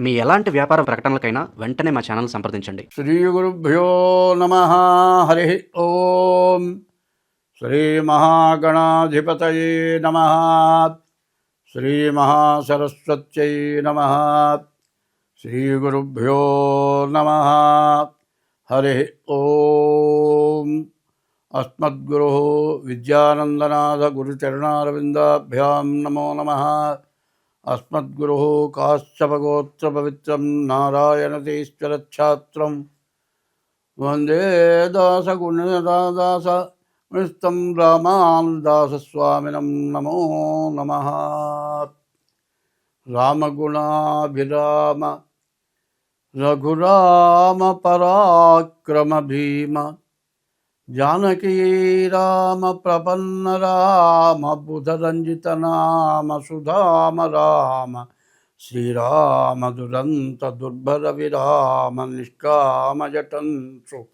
మీ ఎలాంటి వ్యాపార ప్రకటనలకైనా వెంటనే మా ఛానల్ సంప్రదించండి. శ్రీ గురుభ్యో నమ. హరి ఓం. శ్రీ మహాగణాధిపతయే నమ. శ్రీ మహాసరస్వత్యై నమ. శ్రీ గురుభ్యో నమ. హరి ఓం. అస్మద్గురు విద్యానందనాథ గురుచరణారవిందాభ్యాం నమో నమ. अस्मद्गुरोः काश्चपगोत्रपवित्रं नारायणतीश्वरच्छात्रं वंदे दासगुणदादास गुणस्तं रामानुदासस्वामिनं नमो रघुराम पराक्रम रघुरामपराक्रमभीम जानकी राम प्रपन्न राम बुधरञ्जित नाम सुधाम राम श्रीराम दुरन्त दुर्भर विराम निष्काम जटन्सु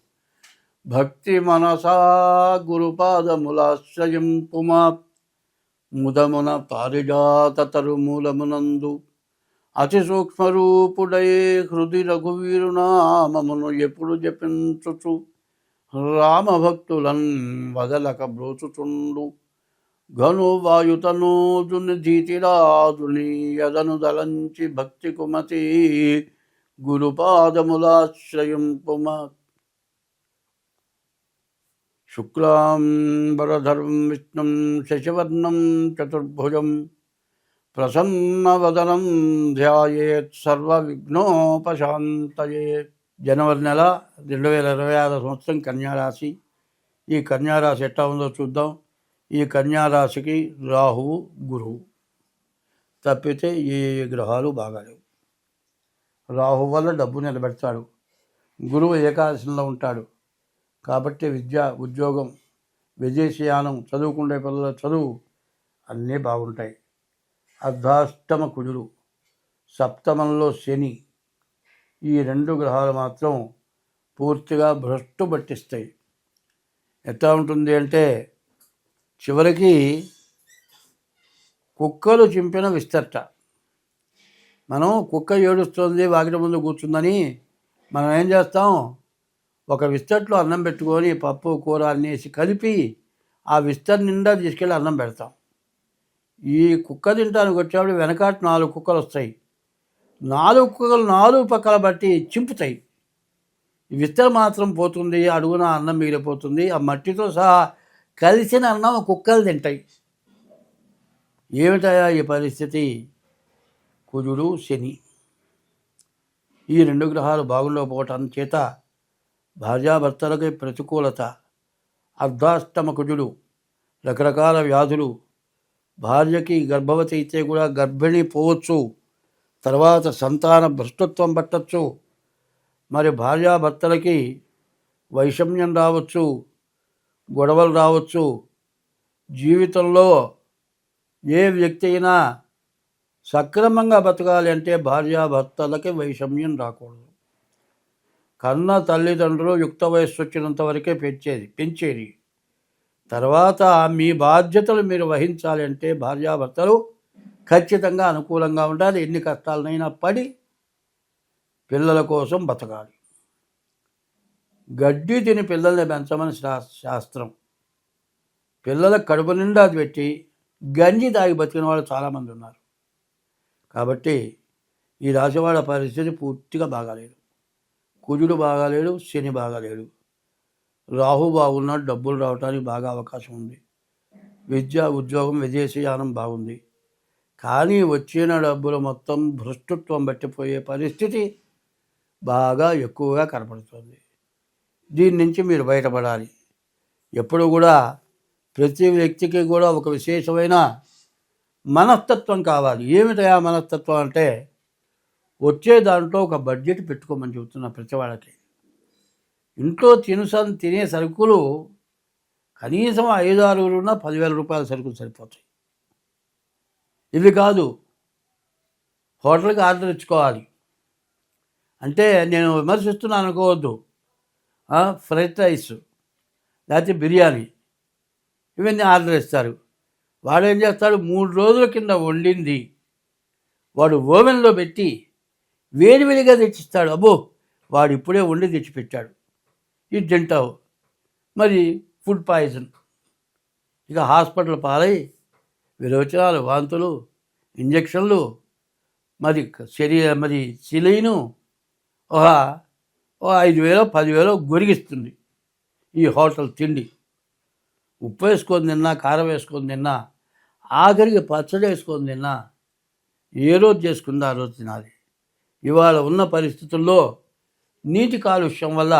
భక్తి మనసా గురుపాదములాశ్రయం పుమా ముదమున పారిజాత తరుమూలమునందు అతి సూక్ష్మరూపుడై హృది రఘువీరునామమును ఎప్పుడు జపించుచు రామభక్తులన్ వదలక బ్రోచుచుండు. ఘను వాయుతనూజుని ధీతిరాజుని యదను దలంచి భక్తి కుమతి గురుపాదములాశ్రయం గురుపాదములాశ్రయింపుమ శుక్లాంబరధరం విష్ణుం శశివర్ణం చతుర్భుజం ప్రసన్నవదనం ధ్యాయేత్ సర్వవిఘ్నోపశాంతయే జనవరి నెల రెండు వేల ఇరవై ఆరు సంవత్సరం కన్యారాశి. ఈ కన్యారాశి ఎట్లా ఉందో చూద్దాం. ఈ కన్యారాశికి రాహువు గురువు. తప్పితే ఏ ఏ గ్రహాలు బాగాలేవు. రాహు వల్ల డబ్బు నిలబెడతాడు. గురువు ఏకాదశంలో ఉంటాడు. కాబట్టి విద్య ఉద్యోగం విదేశీయానం చదువుకునే పిల్లల చదువు అన్నీ బాగుంటాయి. అర్ధాష్టమ కుజుడు. సప్తమంలో శని. ఈ రెండు గ్రహాలు మాత్రం పూర్తిగా భ్రష్టు పట్టిస్తాయి. ఎట్లా ఉంటుంది అంటే చివరికి కుక్కలు చింపిన విస్తర్ట. మనం కుక్క ఏడుస్తుంది వాకిట ముందు కూర్చుందని మనం ఏం చేస్తాం? ఒక విస్తట్లో అన్నం పెట్టుకొని పప్పు కూర అన్నేసి కలిపి ఆ విస్తర్ నిండా తీసుకెళ్ళి అన్నం పెడతాం. ఈ కుక్క తింటానికి వచ్చేప్పుడు వెనకాట నాలుగు కుక్కలు వస్తాయి. నాలుగు కుక్కలు నాలుగు పక్కల బట్టి చింపుతాయి. విత్తన మాత్రం పోతుంది అడుగున అన్నం మిగిలిపోతుంది ఆ మట్టితో సహా కలిసిన అన్నం కుక్కలు తింటాయి. ఏమిటయా ఈ పరిస్థితి? కుజుడు శని. ఈ రెండు గ్రహాలు బాగుండకపోవటం చేత భార్యాభర్తలకి ప్రతికూలత. అర్ధాష్టమ కుజుడు రకరకాల వ్యాధులు. భార్యకి గర్భవతి అయితే కూడా గర్భిణి పోవచ్చు. తర్వాత సంతాన భ్రష్టత్వం పట్టచ్చు. మరి భార్యాభర్తలకి వైషమ్యం రావచ్చు గొడవలు రావచ్చు. జీవితంలో ఏ వ్యక్తి అయినా సక్రమంగా బతకాలి అంటే భార్యాభర్తలకి వైషమ్యం రాకూడదు. కన్న తల్లిదండ్రులు యుక్త వయస్సు వచ్చినంత వరకే పెంచేది పెంచేది. తర్వాత మీ బాధ్యతలు మీరు వహించాలి అంటే భార్యాభర్తలు ఖచ్చితంగా అనుకూలంగా ఉండాలి. ఎన్ని కష్టాలనైనా పడి పిల్లల కోసం బతకాలి. గడ్డి తిని పిల్లల్ని పెంచమని శా- శాస్త్రం. పిల్లల కడుపు నిండా అది పెట్టి గంజి తాగి బతికిన వాళ్ళు చాలామంది ఉన్నారు. కాబట్టి ఈ రాశివాడ పరిస్థితి పూర్తిగా బాగాలేదు. కుజుడు బాగాలేడు శని బాగాలేడు. రాహు బాగున్నాడు డబ్బులు రావడానికి బాగా అవకాశం ఉంది. విద్య ఉద్యోగం విదేశీయానం బాగుంది. కానీ వచ్చిన డబ్బులు మొత్తం భ్రష్టత్వం పట్టిపోయే పరిస్థితి బాగా ఎక్కువగా కనపడుతుంది. దీని నుంచి మీరు బయటపడాలి. ఎప్పుడు కూడా ప్రతి వ్యక్తికి కూడా ఒక విశేషమైన మనస్తత్వం కావాలి. ఏమిటయా మనస్తత్వం అంటే వచ్చే దాంట్లో ఒక బడ్జెట్ పెట్టుకోమని చెబుతున్నా ప్రతి వాళ్ళకి. ఇంట్లో తినుస తినే సరుకులు కనీసం ఐదు ఆరుగురున్నా పదివేల రూపాయల సరుకులు సరిపోతాయి. ఇవి కాదు. హోటల్కి ఆర్డర్ ఇచ్చుకోవాలి. అంటే నేను విమర్శిస్తున్నాను అనుకోవద్దు. ఫ్రైడ్ రైస్ లేకపోతే బిర్యానీ ఇవన్నీ ఆర్డర్ ఇస్తారు. వాడు ఏం చేస్తాడు? మూడు రోజుల కింద వండింది. వాడు ఓవెన్లో పెట్టి వేడివేడిగా తెచ్చిస్తాడు. అబ్బో వాడు ఇప్పుడే వండి తెచ్చిపెట్టాడు. ఇది తింటావు. మరి ఫుడ్ పాయిజన్. ఇక హాస్పిటల్ పాలై విరోచనాలు వాంతులు ఇంజక్షన్లు మరి శరీర మరి సిలైను ఒక ఓ ఐదు వేలో పదివేలో గొరిగిస్తుంది ఈ హోటల్ తిండి. ఉప్పు వేసుకొని తిన్నా కారం వేసుకొని తిన్నా ఆఖరికి పచ్చడి వేసుకొని తిన్నా ఏ రోజు చేసుకుందా ఆ రోజు తినాలి. ఇవాళ ఉన్న పరిస్థితుల్లో నీటి కాలుష్యం వల్ల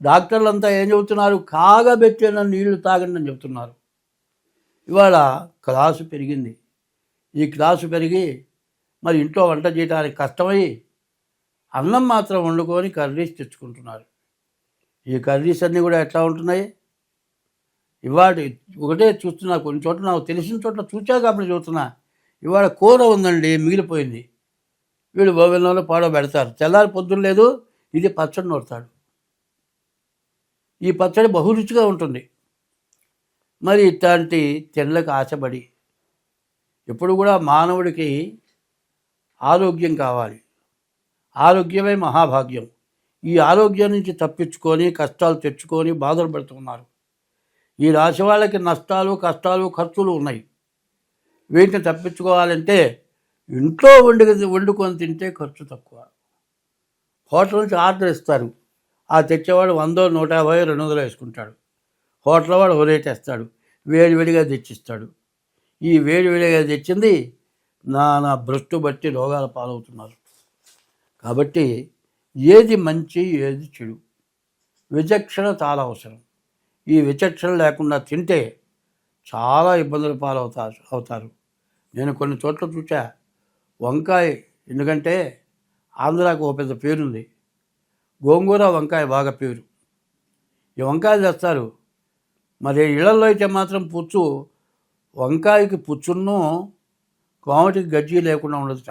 డాక్టర్లంతా ఏం చెబుతున్నారు? కాగబెట్టిన నీళ్ళు తాగండి అని చెబుతున్నారు. ఇవాళ క్లాసు పెరిగింది. ఈ క్లాసు పెరిగి మరి ఇంట్లో వంట చేయడానికి కష్టమై అన్నం మాత్రం వండుకొని కర్రీస్ తెచ్చుకుంటున్నారు. ఈ కర్రీస్ అన్నీ కూడా ఎట్లా ఉంటున్నాయి? ఇవాళ ఒకటే చూస్తున్నా కొన్ని చోట్ల నాకు తెలిసిన చోట్ల చూచా కాబట్టి చూస్తున్నా ఇవాళ కూర ఉందండి మిగిలిపోయింది. వీడు బోవెల్లో పాడో పెడతారు. తెల్లారి పొద్దున్న లేదు ఇది పచ్చడి నూరుతాడు. ఈ పచ్చడి బహురుచిగా ఉంటుంది. మరి ఇట్లాంటి తెల్లకు ఆశపడి ఎప్పుడు కూడా మానవుడికి ఆరోగ్యం కావాలి. ఆరోగ్యమే మహాభాగ్యం. ఈ ఆరోగ్యం నుంచి తప్పించుకొని కష్టాలు తెచ్చుకొని బాధలు పడుతున్నారు. ఈ రాశి వాళ్ళకి నష్టాలు కష్టాలు ఖర్చులు ఉన్నాయి. వీటిని తప్పించుకోవాలంటే ఇంట్లో వండు వండుకొని తింటే ఖర్చు తక్కువ. హోటల్ నుంచి ఆర్డర్ ఇస్తారు. ఆ తెచ్చేవాడు వందో నూట యాభై రెండు వందలు వేసుకుంటాడు. హోటల్ వాడు ఒరేటేస్తాడు వేడివేడిగా తెచ్చిస్తాడు. ఈ వేడివేడిగా తెచ్చింది నా నా భ్రష్టు బట్టి రోగాల పాలవుతున్నారు. కాబట్టి ఏది మంచి ఏది చెడు. విచక్షణ చాలా అవసరం. ఈ విచక్షణ లేకుండా తింటే చాలా ఇబ్బందులు పాలవుతారు అవుతారు. నేను కొన్ని చోట్ల చూసా వంకాయ ఎందుకంటే ఆంధ్రాకు ఒక పెద్ద పేరుంది. గోంగూర వంకాయ బాగా పేరు. ఈ వంకాయలు తెస్తారు మరి ఇళ్ళలో అయితే మాత్రం పుచ్చు వంకాయకి పుచ్చును కోమటికి గజ్జి లేకుండా ఉండదుట.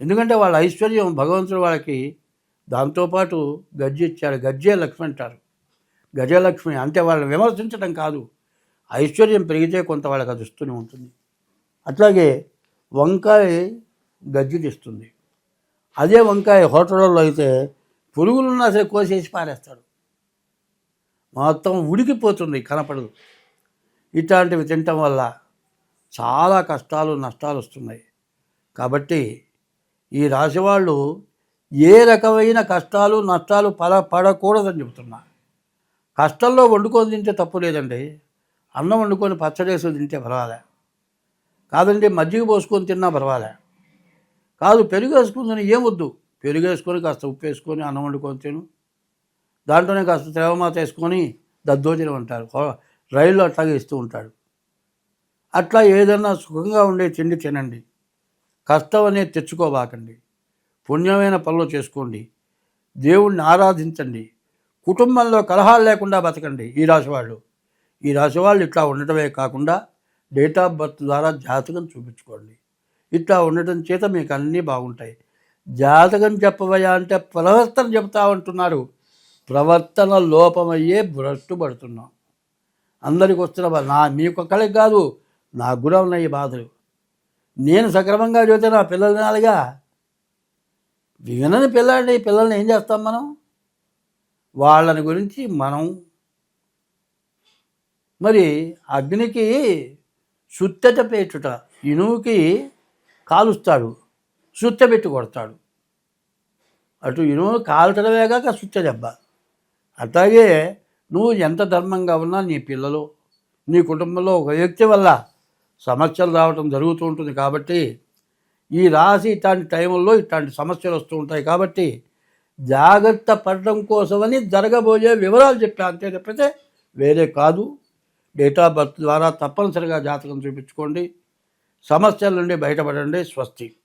ఎందుకంటే వాళ్ళ ఐశ్వర్యం భగవంతుడు వాళ్ళకి దాంతోపాటు గజ్జి ఇచ్చాడు. గజ్జే లక్ష్మి అంటారు. గజలక్ష్మి అంటే వాళ్ళని విమర్శించడం కాదు. ఐశ్వర్యం పెరిగితే కొంత వాళ్ళకి అది ఇస్తూనే ఉంటుంది. అట్లాగే వంకాయ గజ్జి ఇస్తుంది అదే వంకాయ హోటళ్ళలో అయితే పురుగులున్నా సరే కోసేసి పారేస్తాడు. మొత్తం ఉడికిపోతుంది కనపడదు. ఇట్లాంటివి తినటం వల్ల చాలా కష్టాలు నష్టాలు వస్తున్నాయి. కాబట్టి ఈ రాశి వాళ్ళు ఏ రకమైన కష్టాలు నష్టాలు పడ పడకూడదని చెబుతున్నా. కష్టంలో వండుకొని తింటే తప్పు లేదండి. అన్నం వండుకొని పచ్చడేసి తింటే పర్వాలే. కాదండి మజ్జిగ పోసుకొని తిన్నా పర్వాలే. కాదు పెరుగు వేసుకుని ఏమొద్దు పెరుగు వేసుకొని కాస్త ఉప్పు వేసుకొని అన్నం వండుకొని తిను. దాంట్లోనే కాస్త తేవమాత వేసుకొని దద్దోజనం అంటారు. రైల్లో అట్లాగే ఇస్తూ ఉంటాడు. అట్లా ఏదన్నా సుఖంగా ఉండే తిండి తినండి. కష్టం అనేది తెచ్చుకోబాకండి. పుణ్యమైన పనులు చేసుకోండి. దేవుణ్ణి ఆరాధించండి. కుటుంబంలో కలహాలు లేకుండా బతకండి ఈ రాశి వాళ్ళు ఈ రాశి వాళ్ళు ఇట్లా ఉండటమే కాకుండా డేట్ ఆఫ్ బర్త్ ద్వారా జాతకం చూపించుకోండి. ఇట్లా ఉండటం చేత మీకు అన్నీ బాగుంటాయి. జాతకం చెప్పవయ్యా అంటే ప్రవర్తన చెప్తా ఉంటున్నారు. ప్రవర్తన లోపమయ్యే భ్రష్టు పడుతున్నాం అందరికి వస్తున్న నా మీకొక్కరికి కాదు నాకు కూడా ఉన్నాయి బాధలు. నేను సక్రమంగా చదివితే నా పిల్లలు వినాలిగా? వినని పిల్లండి పిల్లల్ని ఏం చేస్తాం మనం? వాళ్ళని గురించి మనం. మరి అగ్నికి సుత్తెట పేచుట ఇనువుకి కాలుస్తాడు సుత్తె పెట్టి కొడతాడు. అటు ఇనువు కాల్చడమే కాక సుత్తె దెబ్బ. అట్లాగే నువ్వు ఎంత ధర్మంగా ఉన్నా నీ పిల్లలు నీ కుటుంబంలో ఒక వ్యక్తి వల్ల సమస్యలు రావటం జరుగుతూ ఉంటుంది కాబట్టి ఈ రాశి ఇట్లాంటి టైంలో ఇట్లాంటి సమస్యలు వస్తూ ఉంటాయి కాబట్టి జాగ్రత్త పడడం కోసమని జరగబోయే వివరాలు చెప్పా అంతే తప్పితే వేరే కాదు. డేట్ ఆఫ్ బర్త్ ద్వారా తప్పనిసరిగా జాతకం చూపించుకోండి. సమస్యల నుండి బయటపడండి. స్వస్తి.